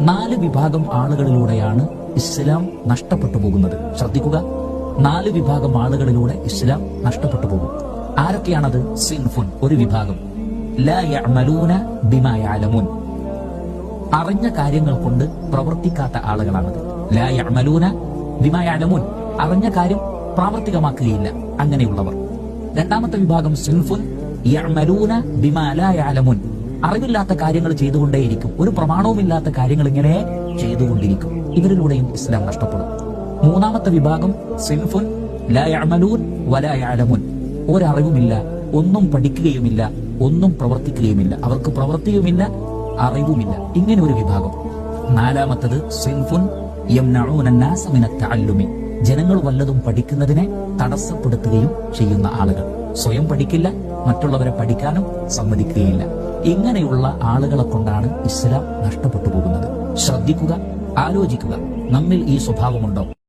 നാല് വിഭാഗം ആളുകളിലൂടെയാണ് ഇസ്ലാം നഷ്ടപ്പെട്ടു പോകുന്നത്. ശ്രദ്ധിക്കുക. നാല് വിഭാഗം ആളുകളിലൂടെ ഇസ്ലാം നഷ്ടപ്പെട്ടു പോകും. ആരൊക്കെയാണത്? സിൻഫുൻ ഒരു വിഭാഗം. ലാ യഅമലൂന ബിമാ യഅലമൂൻ അറിഞ്ഞ കാര്യങ്ങൾ കൊണ്ട് പ്രവർത്തിക്കാത്ത ആളുകളാണത്. ലാ ബിമായാലമുൻ അറിഞ്ഞ കാര്യം പ്രാവർത്തികമാക്കുകയില്ല. അങ്ങനെയുള്ളവർ. രണ്ടാമത്തെ വിഭാഗം സിൻഫുൻ. യഅലമൂൻ അറിവില്ലാത്ത കാര്യങ്ങൾ ചെയ്തുകൊണ്ടേയിരിക്കും. ഒരു പ്രമാണവുമില്ലാത്ത കാര്യങ്ങൾ ഇങ്ങനെ ചെയ്തുകൊണ്ടിരിക്കും. ഇവരിലൂടെയും ഇസ്ലാം നഷ്ടപ്പെടും. മൂന്നാമത്തെ വിഭാഗം സിൻഫുൻ ലയമലൂൻ വലയാലമുൻ ഒരറിവുമില്ല ഒന്നും പഠിക്കുകയുമില്ല ഒന്നും പ്രവർത്തിക്കുകയുമില്ല. അവർക്ക് പ്രവർത്തിയുമില്ല അറിവുമില്ല. ഇങ്ങനെ ഒരു വിഭാഗം. നാലാമത്തത് സിൻഫുൻ ജനങ്ങൾ വല്ലതും പഠിക്കുന്നതിനെ തടസ്സപ്പെടുത്തുകയും ചെയ്യുന്ന ആളുകൾ. സ്വയം പഠിക്കില്ല മറ്റുള്ളവരെ പഠിക്കാനും സമ്മതിക്കുകയില്ല. ഇങ്ങനെയുള്ള ആളുകളെ കൊണ്ടാണ് ഇസ്ലാം നഷ്ടപ്പെട്ടു പോകുന്നത്. ശ്രദ്ധിക്കുക ആലോചിക്കുക. നമ്മിൽ ഈ സ്വഭാവമുണ്ടോ?